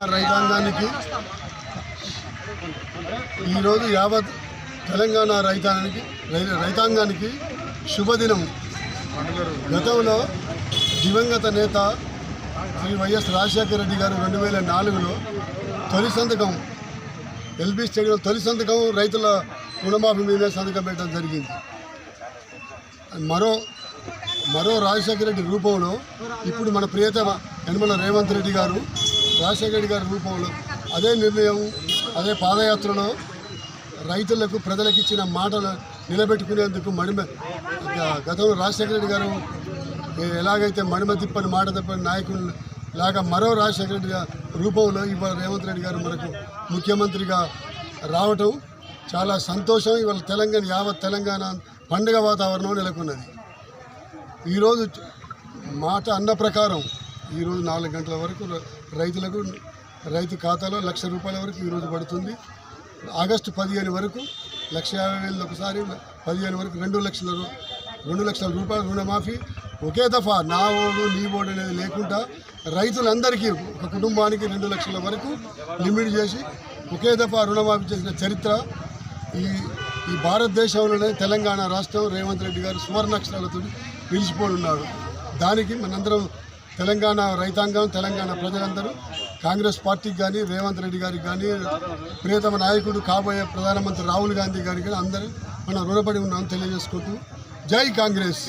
రైతాంగానికి ఈరోజు యావత్ తెలంగాణ రైతాంగానికి రై- రైతాంగానికి శుభదినం. గతంలో దివంగత నేత శ్రీ వైఎస్ రాజశేఖర రెడ్డి గారు రెండు వేల నాలుగులో తొలి సంతకం ఎల్బీ స్టేడియం తొలి సంతకం రైతుల రుణమాఫీ మీద సంతకం పెట్టడం జరిగింది. మరో మరో రాజశేఖర రెడ్డి రూపంలో ఇప్పుడు మన ప్రియతమ యనమల రేవంత్ రెడ్డి గారు రాజశేఖర గారి రూపంలో అదే నిర్ణయం అదే పాదయాత్రలో రైతులకు ప్రజలకు ఇచ్చిన మాటలు నిలబెట్టుకునేందుకు మడిమ గతంలో రాజశేఖర రెడ్డి గారు ఎలాగైతే మడిమ తిప్పని మాట తప్పని నాయకులు లాగా మరో రాజశేఖర రెడ్డి గారి రూపంలో ఇవాళ రేవంత్ రెడ్డి గారు మనకు ముఖ్యమంత్రిగా రావటం చాలా సంతోషం. ఇవాళ తెలంగాణ యావత్ తెలంగాణ పండుగ వాతావరణం నెలకొన్నది. ఈరోజు మాట అన్న ప్రకారం ఈరోజు నాలుగు గంటల వరకు రైతులకు రైతు ఖాతాలో లక్ష రూపాయల వరకు ఈరోజు పడుతుంది. ఆగస్టు పదిహేను వరకు లక్ష యాభై వేలు ఒకసారి పదిహేను వరకు రెండు లక్షల రూ- రెండు లక్షల రూపాయల రుణమాఫీ. ఒకే దఫా నా ఓడు నీ ఓడు అనేది లేకుండా రైతులందరికీ ఒక కుటుంబానికి రెండు లక్షల వరకు లిమిట్ చేసి ఒకే దఫా రుణమాఫీ చేసిన చరిత్ర ఈ ఈ భారతదేశంలోనే తెలంగాణ రాష్ట్రం రేవంత్ రెడ్డి గారు సువర్ణాక్షరాలతో నిలిచిపోయి ఉన్నాడు. దానికి మనందరం తెలంగాణ రైతాంగం తెలంగాణ ప్రజలందరూ కాంగ్రెస్ పార్టీకి కానీ రేవంత్ రెడ్డి గారికి కానీ ప్రియతమ నాయకుడు కాబోయే ప్రధానమంత్రి రాహుల్ గాంధీ గారికి కానీ అందరూ మనం రుణపడి ఉన్నామని తెలియజేసుకుంటూ జై కాంగ్రెస్.